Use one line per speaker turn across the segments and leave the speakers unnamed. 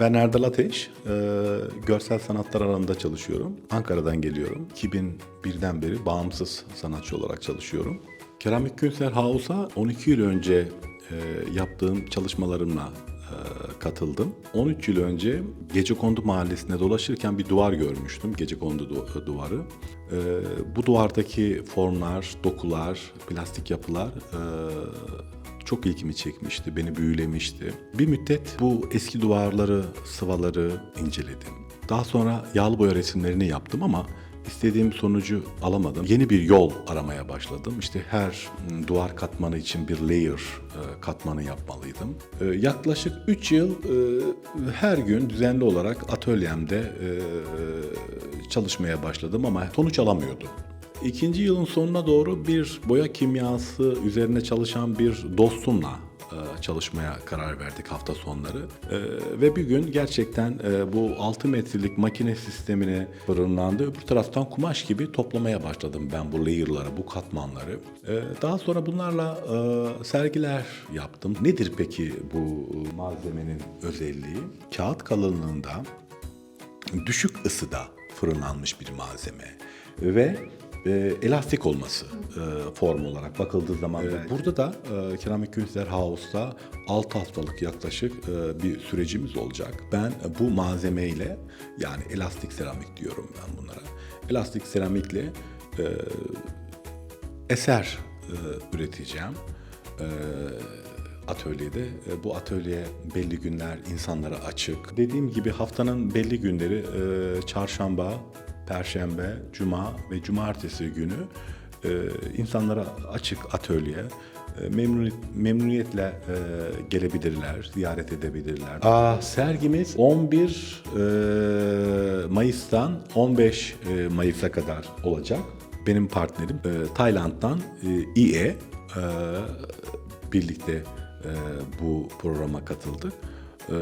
Ben Erdal Ateş, e, görsel sanatlar alanında çalışıyorum. Ankara'dan geliyorum. 2001'den beri bağımsız sanatçı olarak çalışıyorum. Keramik Künstler House'a 12 yıl önce e, yaptığım çalışmalarımla e, katıldım. 13 yıl önce Gecekondu Mahallesi'nde dolaşırken bir duvar görmüştüm. Gecekondu du- duvarı. E, bu duvardaki formlar, dokular, plastik yapılar e, çok ilgimi çekmişti, beni büyülemişti. Bir müddet bu eski duvarları, sıvaları inceledim. Daha sonra yağlı boya resimlerini yaptım ama istediğim sonucu alamadım. Yeni bir yol aramaya başladım. İşte her mm, duvar katmanı için bir layer e, katmanı yapmalıydım. Yaklaşık 3 yıl e, her gün düzenli olarak atölyemde çalışmaya başladım ama sonuç alamıyordum. İkinci yılın sonuna doğru bir boya kimyası üzerine çalışan bir dostumla e, çalışmaya karar verdik hafta sonları. E, ve bir gün gerçekten e, bu 6 metrelik makine sistemine fırınlandı. Öbür taraftan kumaş gibi toplamaya başladım ben bu layer'ları, bu katmanları. Daha sonra bunlarla sergiler yaptım. Nedir peki bu malzemenin özelliği? Kağıt kalınlığında düşük ısıda fırınlanmış bir malzeme ve e, elastik olması e, form olarak bakıldığı zaman E, burada da e, Keramik Künstler House'da 6 haftalık yaklaşık e, bir sürecimiz olacak. Ben e, bu malzemeyle yani elastik seramik diyorum ben bunlara. Elastik seramikle e, eser e, üreteceğim. E, atölyede. E, Bu atölye belli günler insanlara açık. Dediğim gibi haftanın belli günleri e, çarşamba, perşembe, cuma ve cumartesi günü e, insanlara açık atölye. E, Memnuniyet, memnuniyetle e, gelebilirler, ziyaret edebilirler. Aa, sergimiz 11 e, Mayıs'tan 15 e, Mayıs'a kadar olacak. Benim partnerim e, Tayland'dan e, İE e, birlikte e, bu programa katıldı. E,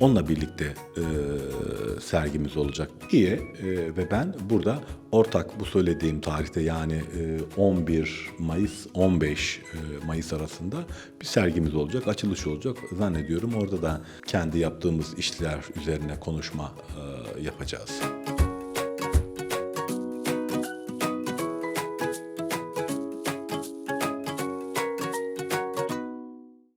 onunla birlikte e, sergimiz olacak. İyi e, ve ben burada ortak bu söylediğim tarihte yani e, 11 Mayıs 15 e, Mayıs arasında bir sergimiz olacak, açılış olacak. Zannediyorum orada da kendi yaptığımız işler üzerine konuşma e, yapacağız.